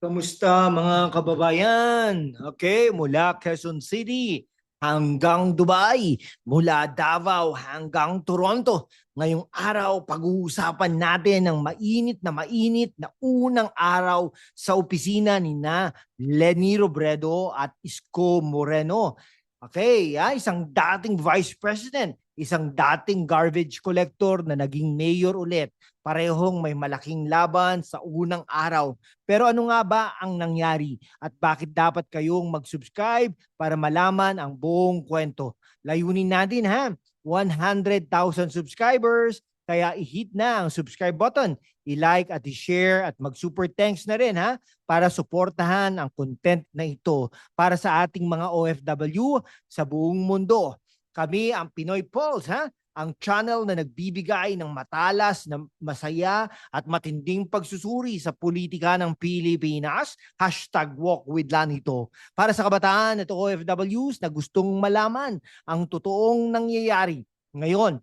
Kamusta mga kababayan? Okay, mula Quezon City hanggang Dubai, mula Davao hanggang Toronto. Ngayong araw, pag-uusapan natin ang mainit na mainit na unang araw sa opisina ni na Lenny Robredo at Isko Moreno. Okay, ah, isang dating vice president, isang dating garbage collector na naging mayor ulit. Parehong may malaking laban sa unang araw. Pero ano nga ba ang nangyari at bakit dapat kayong mag-subscribe para malaman ang buong kwento? Layunin natin ha, 100,000 subscribers, kaya i-hit na ang subscribe button, i-like at i-share at mag-super thanks na rin ha para suportahan ang content na ito para sa ating mga OFW sa buong mundo. Kami ang Pinoy Pulse ha, ang channel na nagbibigay ng matalas na masaya at matinding pagsusuri sa politika ng Pilipinas. Hashtag walk with Lanito. Para sa kabataan at OFWs na gustong malaman ang totoong nangyayari. Ngayon,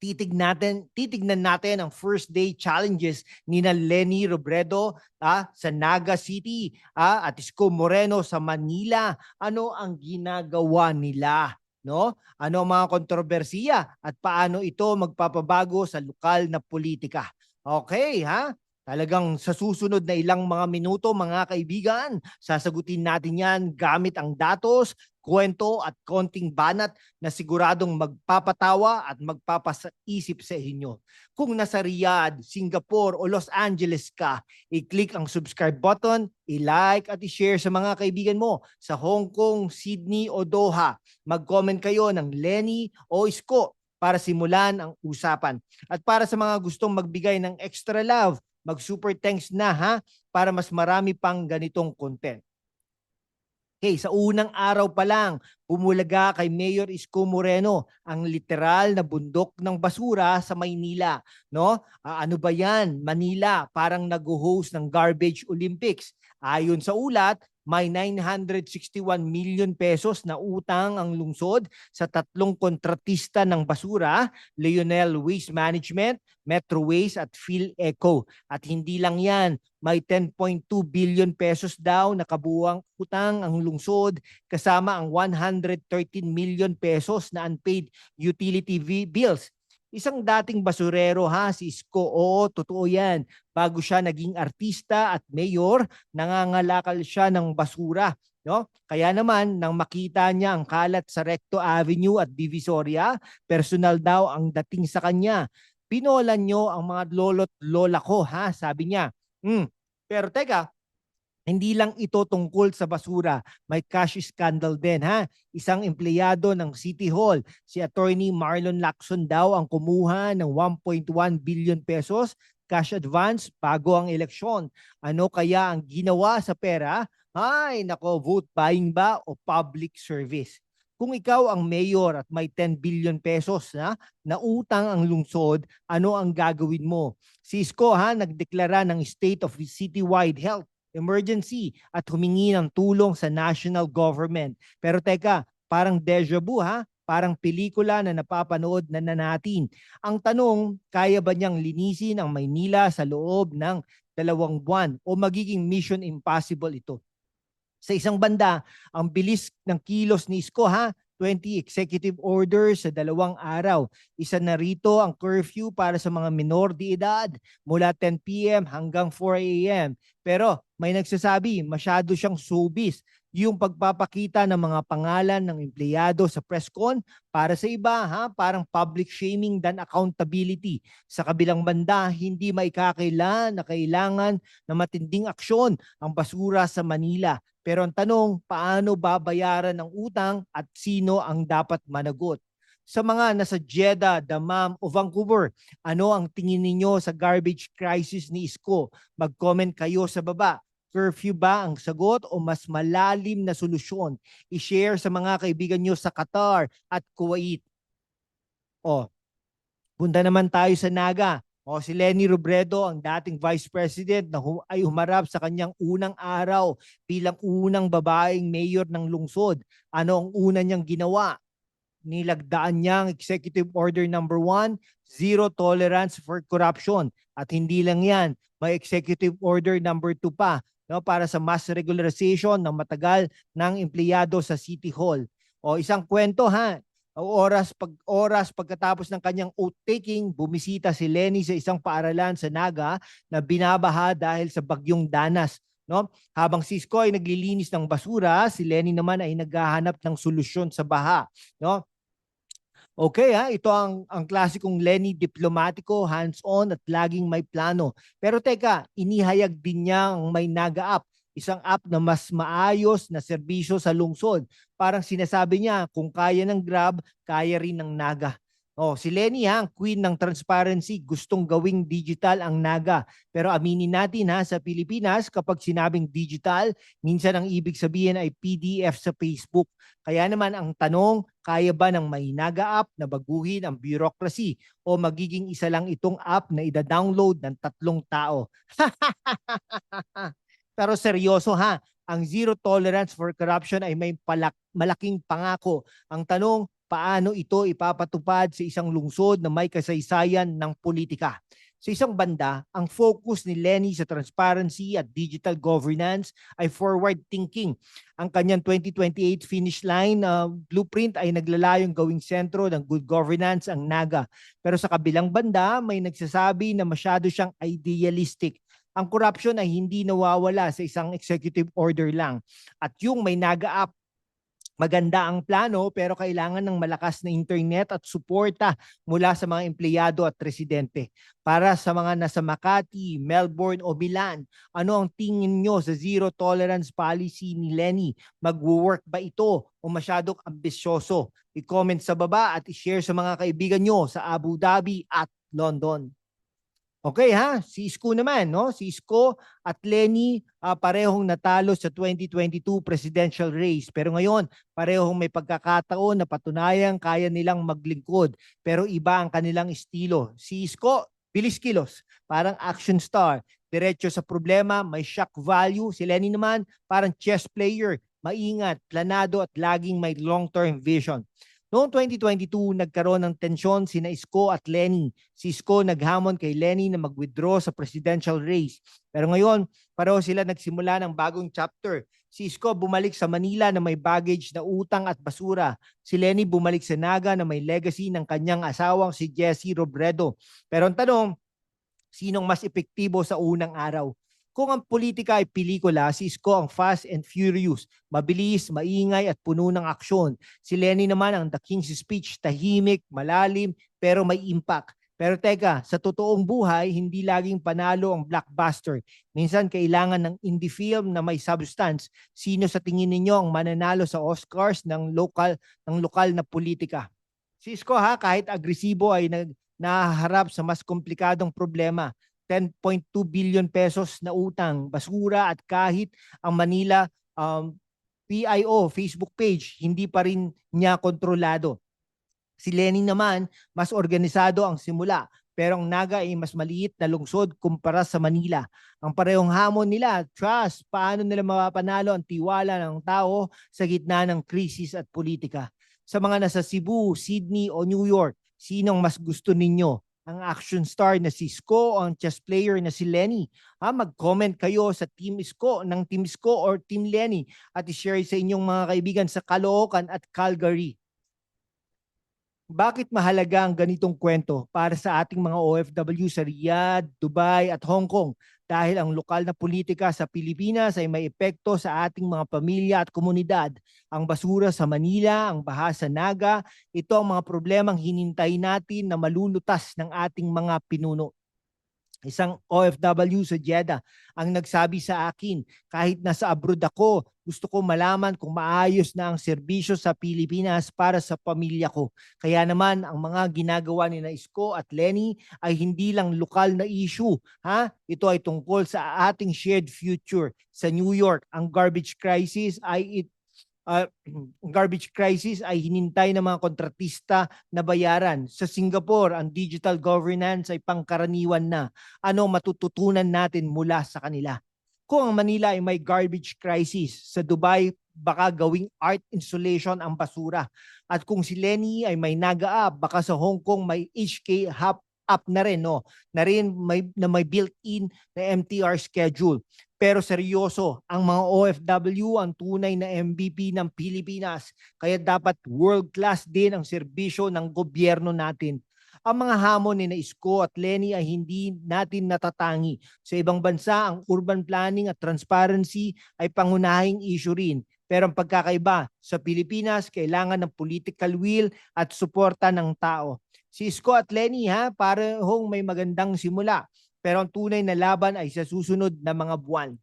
titig natin, titignan natin ang first day challenges ni na Lenny Robredo ah, sa Naga City ah, at Isko Moreno sa Manila. Ano ang ginagawa nila? No? Ano ang mga kontrobersiya at paano ito magpapabago sa lokal na politika? Okay, ha? Talagang sa susunod na ilang mga minuto, mga kaibigan, sasagutin natin yan gamit ang datos, kwento at konting banat na siguradong magpapatawa at magpapaisip sa inyo. Kung nasa Riyadh, Singapore o Los Angeles ka, i-click ang subscribe button, i-like at i-share sa mga kaibigan mo sa Hong Kong, Sydney o Doha. Mag-comment kayo ng Lenny o Isko para simulan ang usapan. At para sa mga gustong magbigay ng extra love, mag-super thanks na ha para mas marami pang ganitong content. Okay, sa unang araw pa lang, bumulaga kay Mayor Isko Moreno ang literal na bundok ng basura sa Maynila. No? Ah, ano ba yan? Manila, parang nag-host ng Garbage Olympics. Ayon sa ulat, may 961 million pesos na utang ang lungsod sa tatlong kontratista ng basura, Lionel Waste Management, Metro Waste at PhilEco. At hindi lang yan, may 10.2 billion pesos daw na kabuang utang ang lungsod kasama ang 113 million pesos na unpaid utility bills. Isang dating basurero ha, si Isko. Oo, totoo yan. Bago siya naging artista at mayor, nangangalakal siya ng basura. No? Kaya naman, nang makita niya ang kalat sa Recto Avenue at Divisoria, personal daw ang dating sa kanya. Pinolan niyo ang mga lolo't lola ko, ha? Sabi niya. Hmm. Pero teka, hindi lang ito tungkol sa basura. May cash scandal din ha. Isang empleyado ng City Hall, si Attorney Marlon Lacson daw ang kumuha ng 1.1 billion pesos cash advance bago ang eleksyon. Ano kaya ang ginawa sa pera? Ay, nako, vote buying ba o public service? Kung ikaw ang mayor at may 10 billion pesos na, na utang ang lungsod, ano ang gagawin mo? Si Isko ha, nagdeklara ng state of citywide health emergency at humingi ng tulong sa national government. Pero teka, parang deja vu ha? Parang pelikula na napapanood na, na natin. Ang tanong, kaya ba niyang linisin ang Maynila sa loob ng dalawang buwan o magiging mission impossible ito? Sa isang banda, ang bilis ng kilos ni Isko ha, 20 executive orders sa dalawang araw. Isa na rito ang curfew para sa mga minor de edad mula 10 p.m. hanggang 4 a.m. Pero may nagsasabi masyado siyang subis yung pagpapakita ng mga pangalan ng empleyado sa press con para sa iba ha parang public shaming than accountability sa kabilang banda hindi maikakailan na kailangan na matinding aksyon ang basura sa Manila pero ang tanong paano babayaran ng utang at sino ang dapat managot sa mga nasa Jeddah, Damam o Vancouver, ano ang tingin ninyo sa garbage crisis ni Isko? Mag-comment kayo sa baba. Curfew ba ang sagot o mas malalim na solusyon? I-share sa mga kaibigan nyo sa Qatar at Kuwait. O, punta naman tayo sa Naga. O si Lenny Robredo, ang dating vice president na hu- ay humarap sa kanyang unang araw bilang unang babaeng mayor ng lungsod. Ano ang una niyang ginawa? Nilagdaan niya ang executive order number one, zero tolerance for corruption. At hindi lang yan, may executive order number two pa no, para sa mass regularization ng matagal ng empleyado sa City Hall. O isang kwento ha, oras pag oras pagkatapos ng kanyang oath taking, bumisita si Lenny sa isang paaralan sa Naga na binabaha dahil sa bagyong Danas. No? Habang si Isko ay naglilinis ng basura, si Lenny naman ay naghahanap ng solusyon sa baha. No? Okay ha, ito ang ang klasikong Lenny diplomatiko, hands-on at laging may plano. Pero teka, inihayag din niya ang may naga app, isang app na mas maayos na serbisyo sa lungsod. Parang sinasabi niya, kung kaya ng Grab, kaya rin ng Naga. Oh, si Lenny ha, ang queen ng transparency, gustong gawing digital ang Naga. Pero aminin natin ha, sa Pilipinas, kapag sinabing digital, minsan ang ibig sabihin ay PDF sa Facebook. Kaya naman ang tanong, kaya ba ng may Naga app na baguhin ang bureaucracy o magiging isa lang itong app na ida-download ng tatlong tao? Pero seryoso ha, ang zero tolerance for corruption ay may palak- malaking pangako. Ang tanong, paano ito ipapatupad sa isang lungsod na may kasaysayan ng politika? Sa isang banda, ang focus ni Lenny sa transparency at digital governance ay forward thinking. Ang kanyang 2028 finish line uh, blueprint ay naglalayong gawing sentro ng good governance ang Naga. Pero sa kabilang banda, may nagsasabi na masyado siyang idealistic ang corruption ay hindi nawawala sa isang executive order lang. At yung may naga-up, maganda ang plano pero kailangan ng malakas na internet at suporta mula sa mga empleyado at residente. Para sa mga nasa Makati, Melbourne o Milan, ano ang tingin nyo sa zero tolerance policy ni Lenny? Magwo-work ba ito o masyadong ambisyoso? I-comment sa baba at i-share sa mga kaibigan nyo sa Abu Dhabi at London. Okay ha, si Isko naman, no? Si Isko at Lenny ah, parehong natalo sa 2022 presidential race. Pero ngayon, parehong may pagkakataon na patunayang kaya nilang maglingkod. Pero iba ang kanilang estilo. Si Isko, bilis kilos, parang action star. Diretso sa problema, may shock value. Si Lenny naman, parang chess player, maingat, planado at laging may long-term vision. Noong 2022, nagkaroon ng tensyon sina Isko at Lenny. Si Isko naghamon kay Lenny na mag-withdraw sa presidential race. Pero ngayon, pareho sila nagsimula ng bagong chapter. Si Isko bumalik sa Manila na may baggage na utang at basura. Si Lenny bumalik sa Naga na may legacy ng kanyang asawang si Jesse Robredo. Pero ang tanong, sinong mas epektibo sa unang araw? Kung ang politika ay pelikula, si Isko ang fast and furious, mabilis, maingay at puno ng aksyon. Si Lenny naman ang The King's Speech, tahimik, malalim, pero may impact. Pero teka, sa totoong buhay, hindi laging panalo ang blockbuster. Minsan kailangan ng indie film na may substance. Sino sa tingin ninyo ang mananalo sa Oscars ng local ng lokal na politika? Si Isko ha, kahit agresibo ay nag, nahaharap sa mas komplikadong problema. 10.2 billion pesos na utang, basura at kahit ang Manila um, PIO Facebook page hindi pa rin niya kontrolado. Si Lenny naman mas organisado ang simula pero ang Naga ay mas maliit na lungsod kumpara sa Manila. Ang parehong hamon nila, trust, paano nila mapapanalo ang tiwala ng tao sa gitna ng krisis at politika. Sa mga nasa Cebu, Sydney o New York, sinong mas gusto ninyo? Ang action star na si Isko o ang chess player na si Lenny. Ha, mag-comment kayo sa Team Isko, ng Team Isko or Team Lenny at i-share sa inyong mga kaibigan sa Caloocan at Calgary. Bakit mahalaga ang ganitong kwento para sa ating mga OFW sa Riyadh, Dubai at Hong Kong? Dahil ang lokal na politika sa Pilipinas ay may epekto sa ating mga pamilya at komunidad. Ang basura sa Manila, ang baha sa Naga, ito ang mga problemang hinintay natin na malulutas ng ating mga pinuno isang OFW sa Jeddah ang nagsabi sa akin, kahit nasa abroad ako, gusto ko malaman kung maayos na ang serbisyo sa Pilipinas para sa pamilya ko. Kaya naman ang mga ginagawa ni Isko at Lenny ay hindi lang lokal na issue. Ha? Ito ay tungkol sa ating shared future. Sa New York, ang garbage crisis ay it uh, garbage crisis ay hinintay ng mga kontratista na bayaran. Sa Singapore, ang digital governance ay pangkaraniwan na. Ano matututunan natin mula sa kanila? Kung ang Manila ay may garbage crisis, sa Dubai baka gawing art installation ang basura. At kung si Lenny ay may naga baka sa Hong Kong may HK hub up na rin no na rin may na may built-in na MTR schedule pero seryoso ang mga OFW ang tunay na MVP ng Pilipinas. Kaya dapat world-class din ang serbisyo ng gobyerno natin. Ang mga hamon ni na Isko at Lenny ay hindi natin natatangi. Sa ibang bansa, ang urban planning at transparency ay pangunahing issue rin. Pero ang pagkakaiba, sa Pilipinas, kailangan ng political will at suporta ng tao. Si Isko at Lenny ha, parehong may magandang simula. Pero ang tunay na laban ay sa susunod na mga buwan.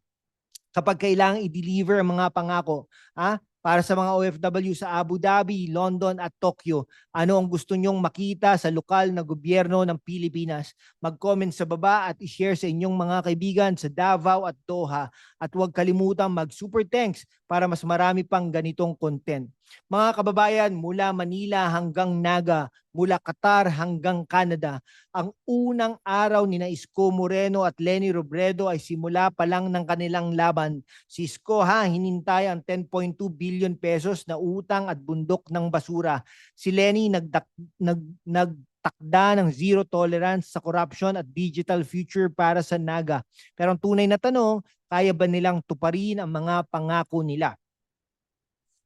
Kapag kailangang i-deliver ang mga pangako, ha, para sa mga OFW sa Abu Dhabi, London at Tokyo, ano ang gusto nyong makita sa lokal na gobyerno ng Pilipinas? Mag-comment sa baba at i-share sa inyong mga kaibigan sa Davao at Doha. At huwag kalimutang mag-super thanks para mas marami pang ganitong content. Mga kababayan, mula Manila hanggang Naga, mula Qatar hanggang Canada, ang unang araw ni Isko Moreno at Lenny Robredo ay simula pa lang ng kanilang laban. Si Isko ha, hinintay ang 10.2 billion pesos na utang at bundok ng basura. Si Lenny nagdak, nag, nagtakda ng zero tolerance sa corruption at digital future para sa Naga. Pero ang tunay na tanong, kaya ba nilang tuparin ang mga pangako nila?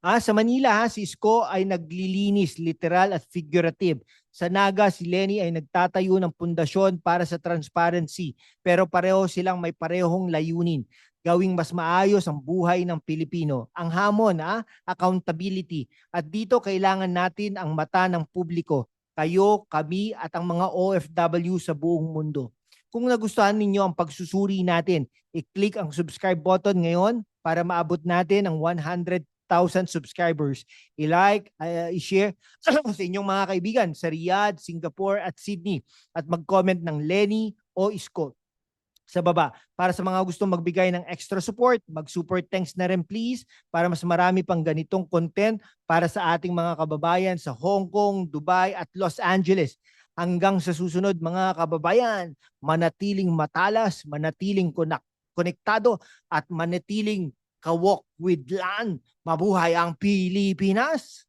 Ah, sa Manila, ha, si Isko ay naglilinis, literal at figurative. Sa Naga, si Lenny ay nagtatayo ng pundasyon para sa transparency. Pero pareho silang may parehong layunin. Gawing mas maayos ang buhay ng Pilipino. Ang hamon, ha, accountability. At dito kailangan natin ang mata ng publiko. Kayo, kami, at ang mga OFW sa buong mundo. Kung nagustuhan ninyo ang pagsusuri natin, i-click ang subscribe button ngayon para maabot natin ang 100 1,000 subscribers. I-like, uh, i-share sa inyong mga kaibigan sa Riyadh, Singapore at Sydney at mag-comment ng Lenny o Isko sa baba. Para sa mga gustong magbigay ng extra support, mag-super thanks na rin please para mas marami pang ganitong content para sa ating mga kababayan sa Hong Kong, Dubai at Los Angeles. Hanggang sa susunod mga kababayan, manatiling matalas, manatiling konektado at manatiling kawok with land. Mabuhay ang Pilipinas!